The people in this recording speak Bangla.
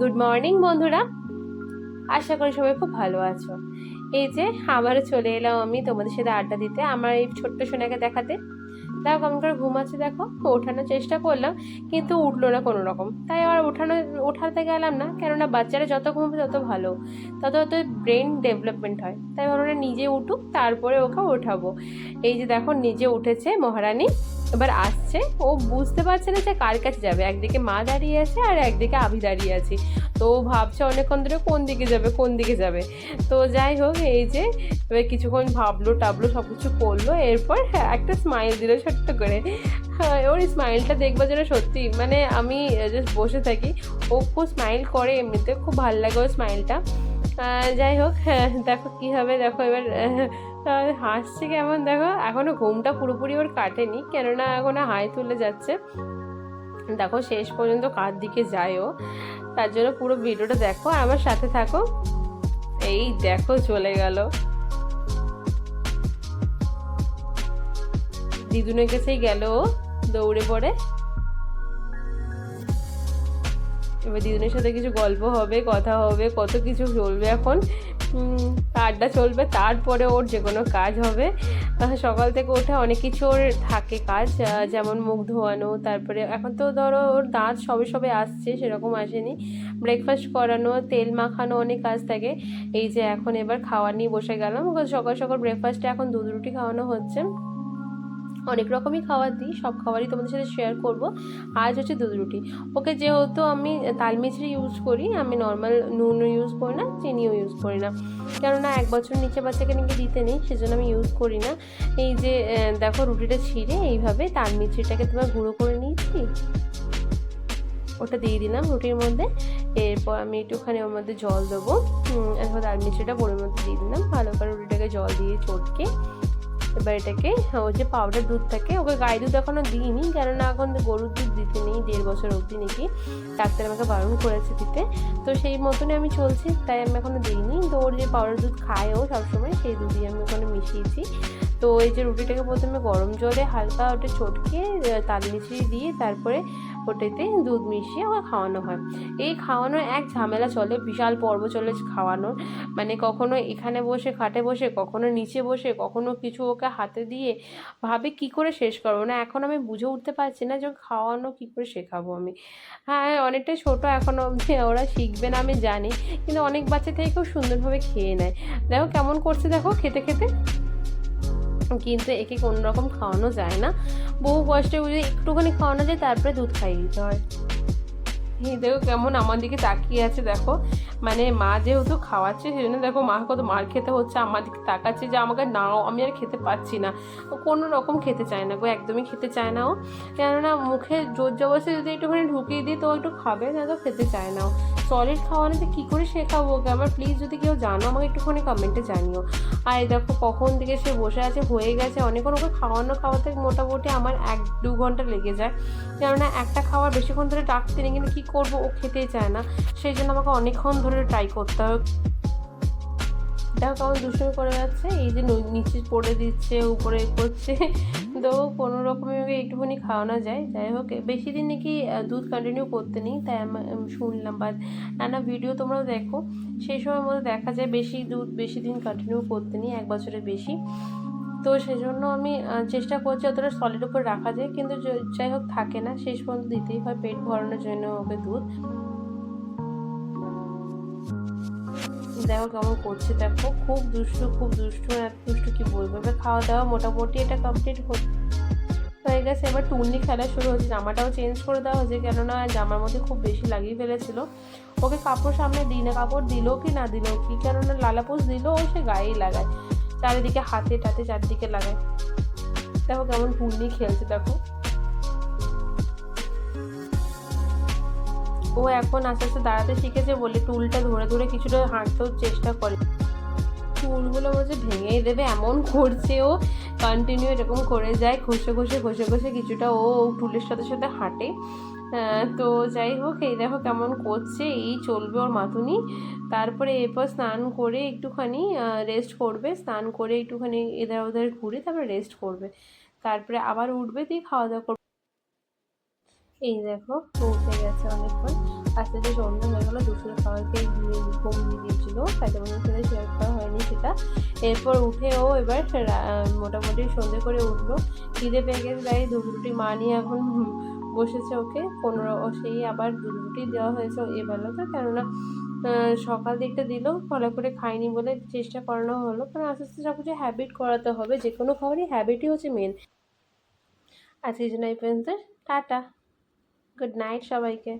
গুড মর্নিং বন্ধুরা। আশা করি সবাই খুব ভালো আছো। এই যে, আবারও চলে এলাম আমি তোমাদের সাথে আড্ডা দিতে, আমার এই ছোট্ট সোনাকে দেখাতে। দেখো কেমন করে ঘুমাচ্ছে, দেখো, ওঠানোর চেষ্টা করলাম, কিন্তু উঠল না কোনো রকম তাই আবার ওঠানো, ওঠাতে গেলাম না, কেননা বাচ্চারা যত ঘুমাবে তত ভালো, তত তত ব্রেন ডেভেলপমেন্ট হয়। তাই ভাবলাম নিজে উঠুক, তারপরে ওকে ওঠাবো। এই যে দেখো, নিজে উঠেছে মহারানী। এবার আসছে। ও বুঝতে পারছে না যে কার কাছে যাবে। একদিকে মা দাঁড়িয়ে আছে আর একদিকে আমি দাঁড়িয়ে আছি। তো ও ভাবছে অনেকক্ষণ ধরে কোন দিকে যাবে কোন দিকে যাবে। তো যাই হোক এই যে এবার কিছুক্ষণ ভাবলো টাবলো সব কিছু করল। এরপর হ্যাঁ, একটা স্মাইল দিল ছোট্ট করে। হ্যাঁ, ওর স্মাইলটা দেখবার জন্য সত্যি মানে আমি জাস্ট বসে থাকি। ও খুব স্মাইল করে এমনিতে খুব ভালো লাগে ওর স্মাইলটা যাই হোক হ্যাঁ, দেখো কী হবে। দেখো এবার আহ, হাসছে কেমন দেখো? এখনও ঘুমটা পুরোপুরি ওর কাটেনি কেননা এখনও হাই তুলে যাচ্ছে। দেখো শেষ পর্যন্ত কার দিকে যায় ও তার জন্য পুরো ভিডিওটা দেখো আর আমার সাথে থাকো। এই দেখো চলে গেল। দিদুনের কাছেই গেল দৌড়ে পড়ে। এবার দিদুনের সাথে কিছু গল্প হবে কথা হবে কত কিছু চলবে এখন। আড্ডা চলবে, তারপরে ওর যে কোনো কাজ হবে। সকাল থেকে ওঠে অনেক কিছু ওর থাকে কাজ যেমন মুখ ধোয়ানো, তারপরে এখন তো ধরো ওর দাঁত সবে সবে আসছে, সেরকম আসেনি। ব্রেকফাস্ট করানো, তেল মাখানো অনেক কাজ থাকে। এই যে এখন এবার খাওয়া নিয়ে বসে গেলাম। সকাল সকাল ব্রেকফাস্টে এখন দুধ রুটি খাওয়ানো হচ্ছে। অনেক রকমই খাবার দিই, সব খাবারই তোমাদের সাথে শেয়ার করব। আজ হচ্ছে দুধ রুটি। ওকে, যেহেতু আমি তালমিছরি ইউজ করি, আমি নর্মাল নুন ইউজ করি না, চিনিও ইউজ করি না। কেননা এক বছর নিচে বাচ্চাকে নাকি দিতে নেই, সেজন্য আমি ইউজ করি না। এই যে দেখো রুটিটা ছিঁড়ে এইভাবে তালমিছরিটাকে তোমার গুঁড়ো করে নিয়েছি। ওটা দিয়ে দিলাম রুটির মধ্যে। এরপর আমি একটুখানি ওর মধ্যে জল দেবো। এরপর তালমিছরিটা বোরের মধ্যে দিয়ে দিলাম। ভালো করে রুটিটাকে জল দিয়ে চটকে এবার এটাকে ওই যে পাউডার দুধ থাকে ওকে গায়ে দুধ এখনও দিইনি, কেননা এখন গরুর দুধ দিতে নেই, দেড় বছর অবধি নাকি ডাক্তার আমাকে বারণ করেছে দিতে। তো সেই মতনই আমি চলছি, তাই আমি এখনও দিইনি। তো ওর যে পাউডার দুধ খায় ও সবসময়, সেই দুধই আমি ওখানে মিশিয়েছি। তো এই যে রুটিটাকে প্রথমে গরম জলে হালকা ওটা চটকে তাল মিশিয়ে দিয়ে তারপরে ওটাতে দুধ মিশিয়ে ওকে খাওয়ানো হয়। এই খাওয়ানোর এক ঝামেলা চলে, বিশাল পর্ব চলে খাওয়ানোর। মানে কখনো এখানে বসে, খাটে বসে, কখনো নিচে বসে, কখনো কিছু ওকে হাতে দিয়ে ভাবে কি করে শেষ করব? না, এখন আমি বুঝে উঠতে পারছি না যে খাওয়ানো কি করে শেখাবো আমি। হ্যাঁ অনেকটাই ছোটো এখনও অবধি, ওরা শিখবে না আমি জানি, কিন্তু অনেক বাচ্চা থেকে খুব সুন্দরভাবে খেয়ে নেয়। দেখো কেমন করছে দেখো, খেতে খেতে। কিন্তু একে কোনো রকম খাওয়ানো যায় না। বহু কষ্টে বুঝে একটুখানি খাওয়ানো যায়, তারপরে দুধ খাইয়ে দিতে হয়। দেখো কেমন আমার দিকে তাকিয়ে আছে, দেখো। মানে মা যেহেতু খাওয়াচ্ছে সেই জন্য দেখো মা কত মার খেতে হচ্ছে, আমার দিকে তাকাচ্ছে যে আমাকে নাও, আমি আর খেতে পাচ্ছি না। কোনো রকম খেতে চায় না গো, একদমই খেতে চায় না ও। কেননা মুখে জোর জবরদস্তি যদি একটুখানি ঢুকিয়ে দিই, তো একটু খাবে, না তো খেতে চায় না ও। সলিড খাওয়ানোতে কী করে শেখাবো ওকে? আমার প্লিজ যদি কেউ জানো, আমাকে একটুখানি কমেন্টে জানিও। আর দেখো কখন থেকে সে বসে আছে, হয়ে গেছে, অনেকক্ষণ ওকে খাওয়ানো খাওয়াতে মোটামুটি আমার এক দু ঘণ্টা লেগে যায়। কেননা একটা খাবার বেশিক্ষণ ধরে ডাকতে নেই, কিন্তু কী করব? ও খেতেই চায় না। সেই জন্য আমাকে অনেকক্ষণ ধরে ট্রাই করতে হবে। দেখো কেমন দুষ্টুমি করে যাচ্ছে, এই যে নিচে পড়ে দিচ্ছে, উপরে করছে। তো কোনো রকমে একটুখানি খাওয়ানো যায়। যাই হোক, বেশি দিন নাকি দুধ কন্টিনিউ করতে নেই, তাই আমি শুনলাম বা নানা ভিডিও তোমরাও দেখো। সেই সময় মধ্যে দেখা যায় বেশি দুধ বেশি দিন কন্টিনিউ করতে নেই, এক বছরের বেশি। তো সেজন্য আমি চেষ্টা করছি অতটা সলিড উপর রাখা যায়, কিন্তু যাই হোক থাকে না, শেষ পর্যন্ত দিতেই হয় পেট ভরানোর জন্য ওকে দুধ। দেখো কেমন করছে দেখো। খুব দুষ্টু খুব দুষ্টু এত দুষ্টু কি বলব? এবার খাওয়া দাওয়া মোটামুটি এটা কমপ্লিট হয়ে গেছে। এবার টুর্নি খেলা শুরু হচ্ছে জামাটাও চেঞ্জ করে দেওয়া হয়েছে, কেননা জামার মধ্যে খুব বেশি লাগিয়ে ফেলেছিল। ওকে কাপড় সামনে দিই না, কাপড় দিলো কি না দিলো কি, কেননা লালাপোস দিলো ও সে গায়েই লাগায়। চারিদিকে হাতে টাতে চারদিকে লাগায়। দেখো কেমন টুর্নি খেলছে, দেখো। ও এখন আস্তে আস্তে দাঁড়াতে শিখেছে, বলে টুলটা ধরে ধরে কিছুটা হাঁটতেও চেষ্টা করে। চুলগুলো বলছে ভেঙেই দেবে, এমন করছে ও। কন্টিনিউ এরকম করে যায়, ঘষে ঘষে ঘষে ঘষে কিছুটা ও টুলের সাথে সাথে হাঁটে। তো যাই হোক, এই দেখো কেমন করছে, এই চলবে ওর মাথুনি। তারপরে এরপর স্নান করে একটুখানি রেস্ট করবে, স্নান করে একটুখানি এধার ওধার ঘুরে তারপরে রেস্ট করবে। তারপরে আবার উঠবে, দিয়ে খাওয়া দাওয়া করবে। এই দেখো উঠে গেছে অনেকক্ষণ। আস্তে আস্তে সন্ধ্যা হয়ে গেলো দুপুরে খাওয়াকে ঘুম দিয়ে দিয়েছিলো, তাই তোমাদের সাথে শেয়ার করা হয়নি সেটা। এরপর উঠে ও এবার মোটামুটি সন্ধে করে উঠল। খিদে পেয়ে গেছে, তাই দুধ রুটি মা নিয়ে এখন বসেছে ওকে। পনেরো সেই আবার দুধ রুটি দেওয়া হয়েছে এবেলাতে কেননা সকাল দিকটা দিলেও ভালো করে খাইনি বলে চেষ্টা করানো হলো। কারণ আস্তে আস্তে সব কিছু হ্যাবিট করাতে হবে যে কোনো খাবারই হ্যাবিটই হচ্ছে মেন আজকের জন্য এই পর্যন্ত। টাটা। গুড নাইট সবাইকে